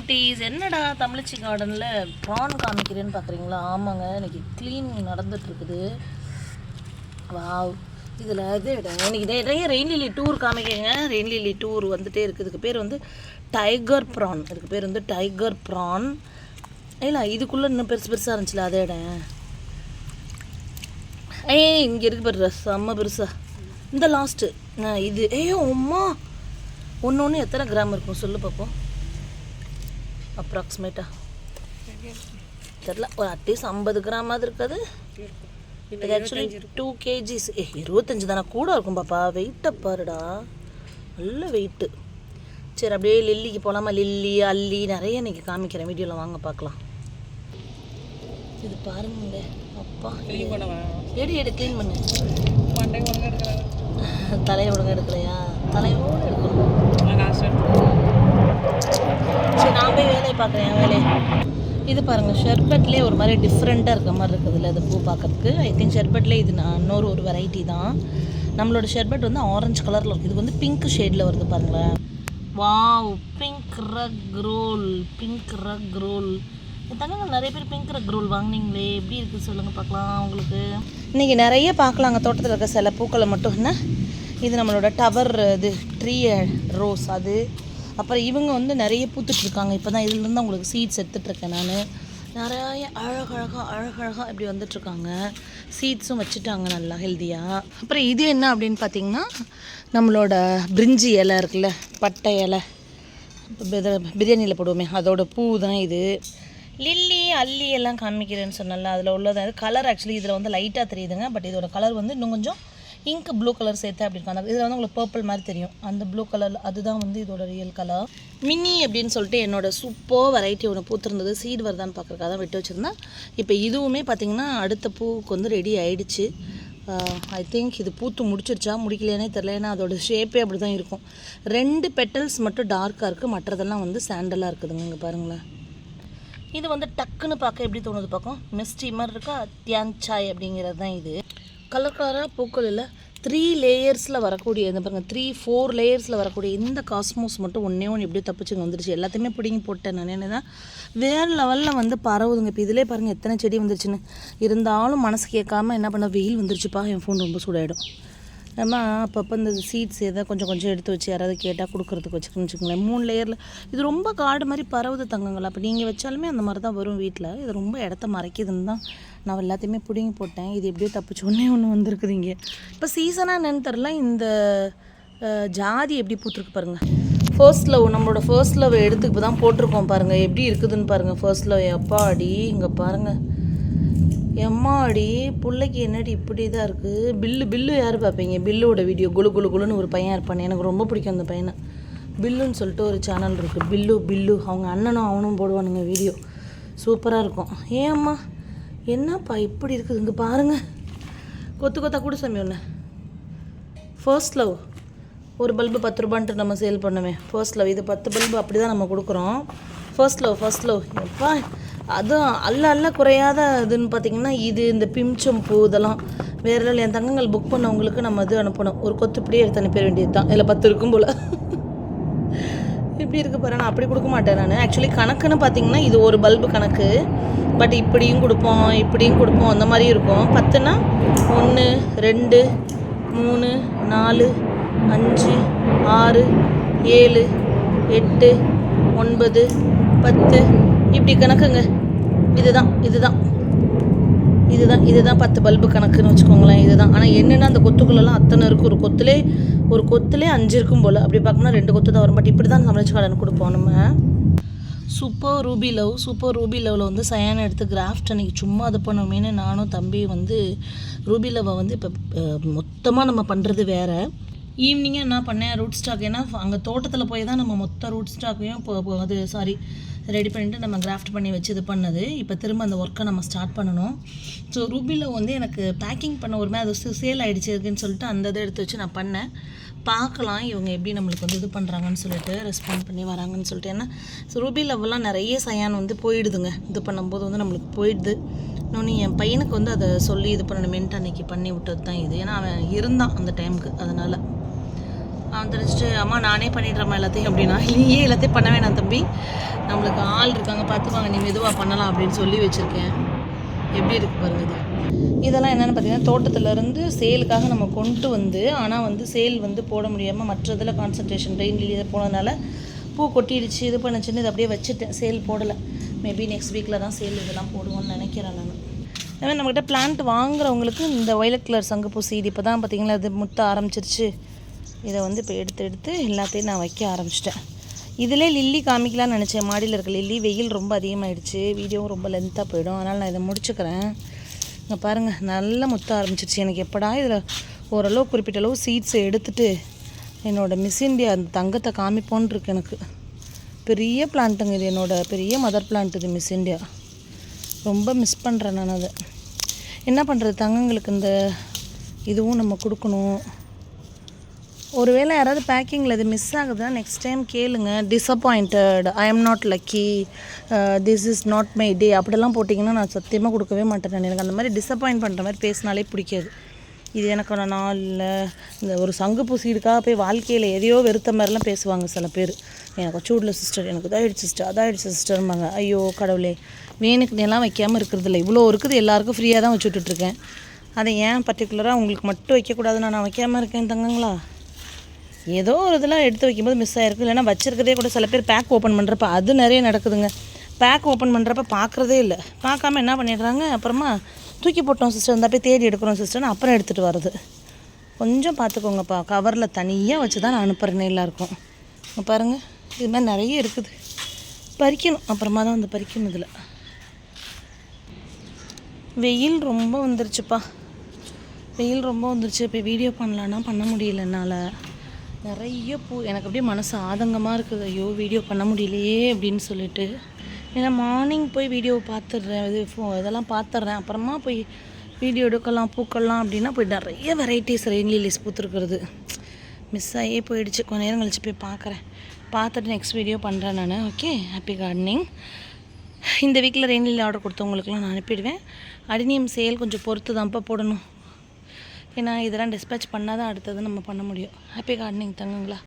குட்டீஸ் என்னடா தமிழச்சி கார்டனில் ப்ரான் காமிக்கிறேன்னு பார்க்குறீங்களா ஆமாங்க இன்னைக்கு க்ளீன் நடந்துகிட்ருக்குது வாவ் இதில் இது இன்னைக்கு நிறைய ரெயின் லில்லி டூர் காமிக்கங்க. ரெயின் லில்லி டூர் வந்துகிட்டே இருக்குது. இதுக்கு பேர் வந்து டைகர் ப்ரான் இதுக்கு பேர் வந்து டைகர் ப்ரான் இல்லை இதுக்குள்ளே இன்னும் பெருசு பெருசாக இருந்துச்சுல அதே இடம் ஏய் இங்கே இருக்கு பாரு செம்ம பெருசா. இந்த லாஸ்ட்டு இது ஏய் உம்மா ஒன்று ஒன்று எத்தனை கிராம் இருக்கும்? சொல்லு பார்ப்போம் அப்ராக்சிமேட்டா தெரில ஒரு அட்லீஸ்ட் ஐம்பது கிராமாவது இருக்காது. இது ஆக்சுவலி டூ கேஜிஸ் ஏ இருபத்தஞ்சு தானே? கூட இருக்கும் பாப்பா. வெயிட்டை பாருடா. நல்ல வெயிட்டு சரி அப்படியே லில்லிக்கு போகலாமா லில்லி அல்லி நிறைய இன்னைக்கு காமிக்கிறேன். வீடியோவில் வாங்க பார்க்கலாம். இது பாருங்க அப்பா. எடு எடு க்ளீன் பண்ணு. தலையை ஒழுங்கா எடுக்கலையா? தலையோடு எடுக்கணும். சரி நான் போய் வேலையை பார்க்குறேன் வேலையை. இது பாருங்கள் ஷெர்பட்லேயே ஒரு மாதிரி டிஃப்ரெண்ட்டாக இருக்க மாதிரி இருக்குதுல்ல அது பூ பார்க்கறதுக்கு. ஐ திங்க் ஷெர்பட்லேயே இது நான் இன்னொரு ஒரு வெரைட்டி தான். நம்மளோட ஷெர்பட் வந்து ஆரஞ்சு கலரில் இருக்குது இது வந்து பிங்க் ஷேடில் வருது பாருங்களேன். வாவ் பிங்க் ரக் ரோல் பிங்க் ரக் ரோல் தங்க நிறைய பேர் பிங்க் ரக் ரோல் வாங்குனீங்களே. எப்படி இருக்குது சொல்லுங்கள் பார்க்கலாம் உங்களுக்கு. இன்றைக்கி நிறைய பார்க்கலாங்க. தோட்டத்தில் இருக்க சில பூக்களை மட்டும் என்ன? இது நம்மளோட டவர் இது ட்ரீ ரோஸ் அது. அப்புறம் இவங்க வந்து நிறைய பூத்துட்ருக்காங்க. இப்போ தான் இதுலேருந்து உங்களுக்கு சீட்ஸ் எடுத்துட்ருக்கேன் நான். நிறைய அழகழகாக அழகழகாக இப்படி வந்துட்டுருக்காங்க சீட்ஸும் வச்சுட்டாங்க நல்லா ஹெல்த்தியாக அப்புறம் இது என்ன அப்படின்னு பார்த்தீங்கன்னா நம்மளோட பிரிஞ்சி இலை இருக்குல்ல பட்டை இலை. பிரியாணியில் போடுவோமே அதோட பூ தான் இது. லில்லி அல்லி எல்லாம் காமிக்கிறேன்னு சொன்னல அதில் உள்ளது. கலர் ஆக்சுவலி இதில் வந்து லைட்டாக தெரியுதுங்க பட் இதோட கலர் வந்து இன்னும் கொஞ்சம் இங்க் ப்ளூ கலர் சேர்த்து அப்படி இருக்கும் அந்த இதில் வந்து உங்களுக்கு பர்பிள் மாதிரி தெரியும். அந்த ப்ளூ கலர் அதுதான் வந்து இதோட ரியல் கலர் மினி அப்படின்னு சொல்லிட்டு என்னோட சூப்பர் வெரைட்டி ஒன்று பூத்திருந்தது. சீடு வருதான்னு பார்க்குறக்காக தான் விட்டு வச்சுருந்தேன். இப்போ இதுவுமே பார்த்திங்கன்னா அடுத்த பூவுக்கு வந்து ரெடி ஆயிடுச்சு. ஐ திங்க் இது பூத்து முடிச்சிருச்சா முடிக்கலையானே தெரில ஏன்னா அதோட ஷேப்பே அப்படி தான் இருக்கும். ரெண்டு பெட்டல்ஸ் மட்டும் டார்க்காக இருக்குது மற்றதெல்லாம் வந்து சாண்டலாக இருக்குதுங்க. இங்கே பாருங்களேன். இது வந்து டக்குன்னு பார்க்க எப்படி தோணுது பார்க்கும் மிஸ்டி மாதிரி இருக்கா? தியான் சாய் அப்படிங்கிறது தான் இது. கலர் கலராக பூக்கள் இல்லை. த்ரீ லேயர்ஸில் வரக்கூடிய இந்த பாருங்கள் த்ரீ ஃபோர் லேயர்ஸில் வரக்கூடிய இந்த காஸ்மோஸ் மட்டும் ஒன்றே ஒன்று எப்படியோ தப்பிச்சுங்க வந்துருச்சு. எல்லாத்தையுமே பிடிங்கி போட்டேன் நான். என்னன்னா வேறு லெவலில் வந்து பரவுதுங்க. இப்போ இதிலே பாருங்கள் எத்தனை செடி வந்துருச்சுன்னு. இருந்தாலும் மனசு கேட்காம என்ன பண்ண வெயில் வந்துருச்சுப்பா என் ஃபோன் ரொம்ப சூடாயிடும். நம்ம அப்பப்போ இந்த சீட்ஸ் எதாவது கொஞ்சம் கொஞ்சம் எடுத்து வச்சு யாராவது கேட்டால் கொடுக்குறதுக்கு வச்சுக்கணும்னு வச்சுக்கோங்களேன். மூணு லேயரில் இது ரொம்ப காடு மாதிரி பரவுது தங்கங்கள். அப்போ நீங்கள் வச்சாலுமே அந்த மாதிரி தான் வரும் வீட்டில் இது ரொம்ப இடத்த மறைக்குதுன்னு தான் நான் எல்லாத்தையுமே பிடுங்கி போட்டேன். இது எப்படியோ தப்பிச்சு ஒன்றே ஒன்று வந்திருக்குது இங்கே இப்போ சீசனாக என்னன்னு தெரில இந்த ஜாதி எப்படி பூத்துருக்கு பாருங்கள் ஃபர்ஸ்ட் லவ் நம்மளோட ஃபர்ஸ்ட் லவ் எடுத்து இப்போ தான் போட்டிருக்கோம் பாருங்கள் எப்படி இருக்குதுன்னு பாருங்கள் ஃபர்ஸ்ட் லவ் எப்பாடி இங்கே பாருங்கள் எம்மாடி பிள்ளைக்கு என்னடி இப்படி தான் இருக்குது பில்லு பில்லு யார் பார்ப்பீங்க பில்லோட வீடியோ குழு குலு குலுன்னு ஒரு பையன் இருப்பான். எனக்கு ரொம்ப பிடிக்கும் அந்த பையனை. பில்லுன்னு சொல்லிட்டு ஒரு சேனல் இருக்குது பில்லு பில்லு. அவங்க அண்ணனும் அவனும் போடுவானுங்க வீடியோ சூப்பராக இருக்கும். ஏம்மா என்னப்பா இப்படி இருக்குது? இங்கே பாருங்கள் கொத்து கொத்தா கூட சாமி ஒன்று ஃபர்ஸ்ட் லவ் ஒரு பல்பு பத்து ரூபான்ட்டு நம்ம சேல் பண்ணுவேன் ஃபர்ஸ்ட் லவ் இது பத்து பல்பு அப்படி தான் நம்ம கொடுக்குறோம். ஃபர்ஸ்ட் லவ் ஃபர்ஸ்ட் லவ் எப்பா? அதுவும் அல்ல அல்ல குறையாத இதுன்னு பார்த்தீங்கன்னா இது இந்த பிம்ச்சம் பூ இதெல்லாம். வேறு இல்லை என் தங்கங்கள் புக் பண்ணவங்களுக்கு நம்ம இது அனுப்பணும். ஒரு கொத்துப்படியே எடுத்து அனுப்ப வேண்டியது தான் இதில் பத்து இருக்கும் போல். இப்படி இருக்க பாரு நான் அப்படி கொடுக்க மாட்டேன் நான். ஆக்சுவலி கணக்குன்னு பார்த்தீங்கன்னா இது ஒரு பல்பு கணக்கு. பட் இப்படியும் கொடுப்போம் இப்படியும் கொடுப்போம். அந்த மாதிரி இருக்கும். பத்துனா ஒன்று ரெண்டு மூணு நாலு அஞ்சு ஆறு ஏழு எட்டு ஒன்பது பத்து. இப்படி கணக்குங்க. இதுதான் இதுதான். இதுதான் இதுதான் பத்து பல்பு கணக்குன்னு வச்சுக்கோங்களேன் இதுதான். ஆனால் என்னென்னா அந்த கொத்துக்குள்ளெல்லாம் அத்தனை இருக்கும் ஒரு கொத்துலே ஒரு கொத்துலே அஞ்சு இருக்கும் போல். அப்படி பார்க்கணும்னா ரெண்டு கொத்து தான் வரும். பட் இப்படி தான் சமைச்சு கடன் கொடுப்போம் நம்ம. Super ruby love super ruby லவ்வில் வந்து சயானை எடுத்து கிராஃப்ட் அன்றைக்கி சும்மா அது பண்ணுவோமேனு நானும் தம்பி வந்து ரூபி லவ்வை வந்து இப்போ மொத்தமாக நம்ம பண்ணுறது வேறு. ஈவினிங்காக என்ன பண்ணேன்? ரூட் ஸ்டாக் ஏன்னா அங்கே தோட்டத்தில் போய் தான் நம்ம மொத்த ரூட் ஸ்டாக்கையும் இப்போ அது சாரி ரெடி பண்ணிட்டு நம்ம கிராஃப்ட் பண்ணி வச்சு இது பண்ணது. இப்போ திரும்ப அந்த ஒர்க்கை நம்ம ஸ்டார்ட் பண்ணணும். ஸோ ரூபியில் வந்து எனக்கு பேக்கிங் பண்ண ஒரு மாதிரி அது சேல் ஆகிடுச்சு இருக்குன்னு சொல்லிட்டு அந்த இதை எடுத்து வச்சு நான் பண்ணேன். பார்க்கலாம் இவங்க எப்படி நம்மளுக்கு வந்து இது பண்ணுறாங்கன்னு சொல்லிட்டு ரெஸ்பாண்ட் பண்ணி வராங்கன்னு சொல்லிட்டு. ஏன்னா ஸோ ரூபி லவ்லாம் நிறைய சயான் வந்து போயிடுதுங்க. இது பண்ணும்போது வந்து நம்மளுக்கு போயிடுது. இன்னொன்று என் பையனுக்கு வந்து அதை சொல்லி இது பண்ணணுமேன்ட்டு அன்றைக்கி பண்ணி விட்டது தான் இது. ஏன்னா அவன் இருந்தான் அந்த டைமுக்கு அதனால் அவன் தெரிஞ்சுட்டு அம்மா நானே பண்ணிடுறேம்மா எல்லாத்தையும் அப்படின்னா இல்லையே எல்லாத்தையும் பண்ண வேணாம் தம்பி. நம்மளுக்கு ஆள் இருக்காங்க பார்த்துப்பாங்க. நீ மெதுவாக பண்ணலாம் அப்படின்னு சொல்லி வச்சுருக்கேன். எப்படி இருக்கு பாருங்க இதெல்லாம் என்னென்னு பார்த்தீங்கன்னா தோட்டத்துலேருந்து சேலுக்காக நம்ம கொண்டு வந்து ஆனால் வந்து சேல் வந்து போட முடியாமல் மற்ற இதில் கான்சன்ட்ரேஷன் ரெயின் இதை போனதுனால பூ கொட்டிடுச்சு இது பண்ணுச்சுன்னு இதை அப்படியே வச்சுட்டேன். சேல் போடலை. மேபி நெக்ஸ்ட் வீக்கில் தான் சேல் இதெல்லாம் போடுவோம்னு நினைக்கிறேன் நான். அதே நம்மக்கிட்ட பிளான்ட் வாங்குறவங்களுக்கு இந்த ஒயலட் கலர் சங்குப்பூ சீடு இப்போ தான் பார்த்தீங்களா இது முத்த ஆரம்பிச்சிருச்சு. இதை வந்து இப்போ எடுத்து எடுத்து எல்லாத்தையும் நான் வைக்க ஆரம்பிச்சிட்டேன். இதிலே லில்லி காமிக்கலாம்னு நினச்சேன். மாடியில் இருக்க லில்லி வெயில் ரொம்ப அதிகமாகிடுச்சு வீடியோவும் ரொம்ப லென்த்தாக போயிடும். அதனால் நான் இதை முடிச்சுக்கிறேன். இங்கே பாருங்கள் நல்லா முத்த ஆரம்பிச்சிருச்சு. எனக்கு எப்படா இதில் ஓரளவு குறிப்பிட்ட அளவு சீட்ஸை எடுத்துட்டு என்னோடய மிஸ் இந்தியா அந்த தங்கத்தை காமிப்போன்னு இருக்கு எனக்கு. பெரிய பிளான்ட்டுங்க இது. என்னோடய பெரிய மதர் பிளான்ட் இது மிஸ் இந்தியா ரொம்ப மிஸ் பண்ணுறேன் நான் அதை. என்ன பண்ணுறது தங்கங்களுக்கு இந்த இதுவும் நம்ம கொடுக்கணும். ஒருவேளை யாராவது பேக்கிங்கில் இது மிஸ் ஆகுதுன்னா நெக்ஸ்ட் டைம் கேளுங்க. Disappointed I am not lucky this is not my day அப்படிலாம் போட்டிங்கன்னா நான் சத்தியமாக கொடுக்கவே மாட்டேன் எனக்கு அந்த மாதிரி டிசப்பாயிண்ட் பண்ணுற மாதிரி பேசினாலே பிடிக்காது. இது எனக்கான நாளில் இந்த ஒரு சங்கு பூசிடுக்காக போய் வாழ்க்கையில் எதையோ வெறுத்த மாதிரிலாம் பேசுவாங்க சில பேர். எனக்கு சூடில் சிஸ்டர் எனக்கு இதாகிடுச்சு சிஸ்டர் அதாகிடுச்சு சிஸ்டர்ம்பாங்க ஐயோ கடவுளே. வேணுக்கு எல்லாம் வைக்காமல் இருக்கிறதில்ல. இவ்வளோ இருக்குது எல்லாருக்கும் ஃப்ரீயாக தான் வச்சு விட்டுட்ருக்கேன் அதை ஏன் பர்டிகுலராக உங்களுக்கு மட்டும் வைக்கக்கூடாதுன்னு நான் வைக்காமல் இருக்கேன் தங்கங்களா? ஏதோ ஒரு இதெல்லாம் எடுத்து வைக்கும்போது மிஸ் ஆகிருக்கு இல்லைன்னா வச்சுருக்கதே கூட சில பேர் பேக் ஓப்பன் பண்ணுறப்ப அது நிறைய நடக்குதுங்க. பேக் ஓப்பன் பண்ணுறப்ப பார்க்குறதே இல்லை. பார்க்காம என்ன பண்ணிடுறாங்க? அப்புறமா தூக்கி போட்டோம் சிஸ்டர் இருந்தால் போய் தேடி எடுக்கிறோம் சிஸ்டர்னு அப்புறம் எடுத்துகிட்டு வருது கொஞ்சம் பார்த்துக்கோங்கப்பா. கவரில் தனியாக வச்சு தான் நான் அனுப்புகிறேன் எல்லாருக்கும். பாருங்கள் இது மாதிரி நிறைய இருக்குது. பறிக்கணும். அப்புறமா தான் வந்து பறிக்கணும் இதில். வெயில் ரொம்ப வந்துருச்சுப்பா. வெயில் ரொம்ப வந்துருச்சு. இப்போ வீடியோ பண்ணலான்னா பண்ண முடியல என்னால். நிறைய பூ எனக்கு அப்படியே மனசு ஆதங்கமாக இருக்குது. ஐயோ வீடியோ பண்ண முடியலையே அப்படின்னு சொல்லிட்டு. ஏன்னா மார்னிங் போய் வீடியோ பார்த்துடுறேன். இது ஃபோ இதெல்லாம் பார்த்துட்றேன். அப்புறமா போய் வீடியோ எடுக்கலாம் பூக்கலாம் அப்படின்னா போய் நிறைய வெரைட்டிஸ் ரெயின் லீலிஸ் பூத்துருக்குறது. மிஸ் ஆகியே போயிடுச்சு. கொஞ்சம் நேரம் கழிச்சு போய் பார்க்குறேன். பார்த்துட்டு நெக்ஸ்ட் வீடியோ பண்ணுறேன் நான். ஓகே ஹாப்பி கார்டனிங் இந்த வீக்கில் ரெயின் ஆர்டர் கொடுத்தவங்களுக்குலாம் நான் அனுப்பிடுவேன். அடினியம் சேல் கொஞ்சம் பொறுத்து தான்ப்பா போடணும். ஏன்னா இதெல்லாம் டிஸ்பேச் பண்ணால் தான் அடுத்தது நம்ம பண்ண முடியும். Happy gardening தங்குங்களா?